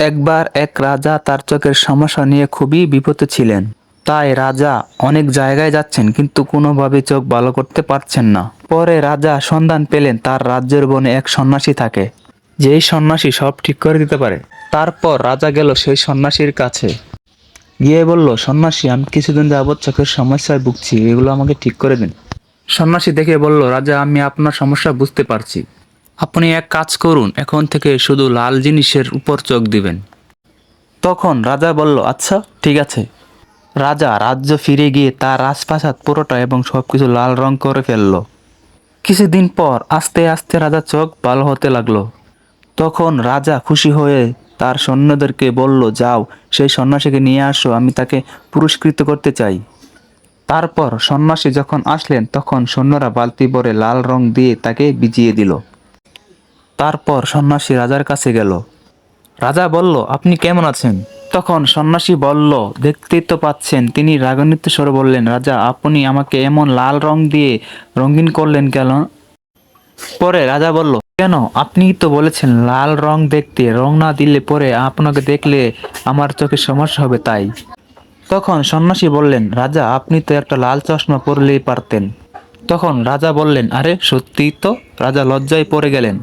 একবার এক রাজা তার চোখের সমস্যা নিয়ে খুবই বিপদে ছিলেন। তাই রাজা অনেক জায়গায় যাচ্ছেন, কিন্তু কোনোভাবে চোখ ভালো করতে পারছেন না। পরে রাজা সন্ধান পেলেন, তার রাজ্যের বনে এক সন্ন্যাসী থাকে। যেই সন্ন্যাসী সব ঠিক করে দিতে পারে। তারপর রাজা গেল সেই সন্ন্যাসীর কাছে। গিয়ে বলল, সন্ন্যাসী, আমি কিছুদিন যাবৎ চোখের সমস্যায় ভুগছি, এগুলো আমাকে ঠিক করে দিন। সন্ন্যাসী দেখে বলল, রাজা, আমি আপনার সমস্যা বুঝতে পারছি। আপনি এক কাজ করুন, এখন থেকে শুধু লাল জিনিসের উপর চোখ দিবেন। তখন রাজা বলল আচ্ছা ঠিক আছে। রাজা রাজ্য ফিরে গিয়ে তার রাজপ্রাসাদ পুরোটা এবং সব কিছু লাল রং করে ফেলল। কিছুদিন পর আস্তে আস্তে রাজা চোখ ভালো হতে লাগল। তখন রাজা খুশি হয়ে তার সৈন্যদেরকে বলল, যাও, সেই সন্ন্যাসীকে নিয়ে আসো, আমি তাকে পুরস্কৃত করতে চাই। তারপর সন্ন্যাসী যখন আসলেন, তখন সৈন্যরা বালতি ভরে লাল রং দিয়ে তাকে বিজিয়ে দিল। তারপর সন্ন্যাসী রাজার কাছে গেল। রাজা বলল, আপনি কেমন আছেন? তখন সন্ন্যাসী বলল, দেখতেই তো পাচ্ছেন। তিনি রাগান্বিত স্বরে বললেন, রাজা, আপনি আমাকে এমন লাল রং দিয়ে রঙিন করলেন কেন? পরে রাজা বলল, কেন? আপনি তো বলেছেন লাল রং দেখতে, রং না দিলে পরে আপনাকে দেখলে আমার চোখে সমস্যা হবে তাই। তখন সন্ন্যাসী বললেন, রাজা, আপনি তো একটা লাল চশমা পরলেই পারতেন। তখন রাজা বললেন, আরে, সত্যিই তো? রাজা লজ্জায় পড়ে গেলেন।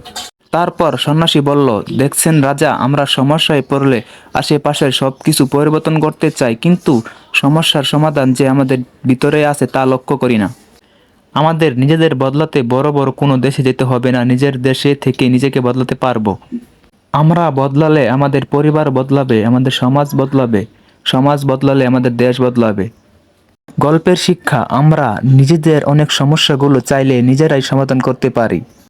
তারপর সন্ন্যাসী বলল, দেখছেন রাজা, আমরা সমস্যায় পড়লে আশেপাশের সব কিছু পরিবর্তন করতে চাই, কিন্তু সমস্যার সমাধান যে আমাদের ভিতরে আছে তা লক্ষ্য করি না। আমাদের নিজেদের বদলাতে বড় বড় কোনো দেশে যেতে হবে না, নিজের দেশে থেকে নিজেকে বদলাতে পারব। আমরা বদলালে আমাদের পরিবার বদলাবে, আমাদের সমাজ বদলাবে, সমাজ বদলালে আমাদের দেশ বদলাবে। গল্পের শিক্ষা, আমরা নিজেদের অনেক সমস্যাগুলো চাইলে নিজেরাই সমাধান করতে পারি।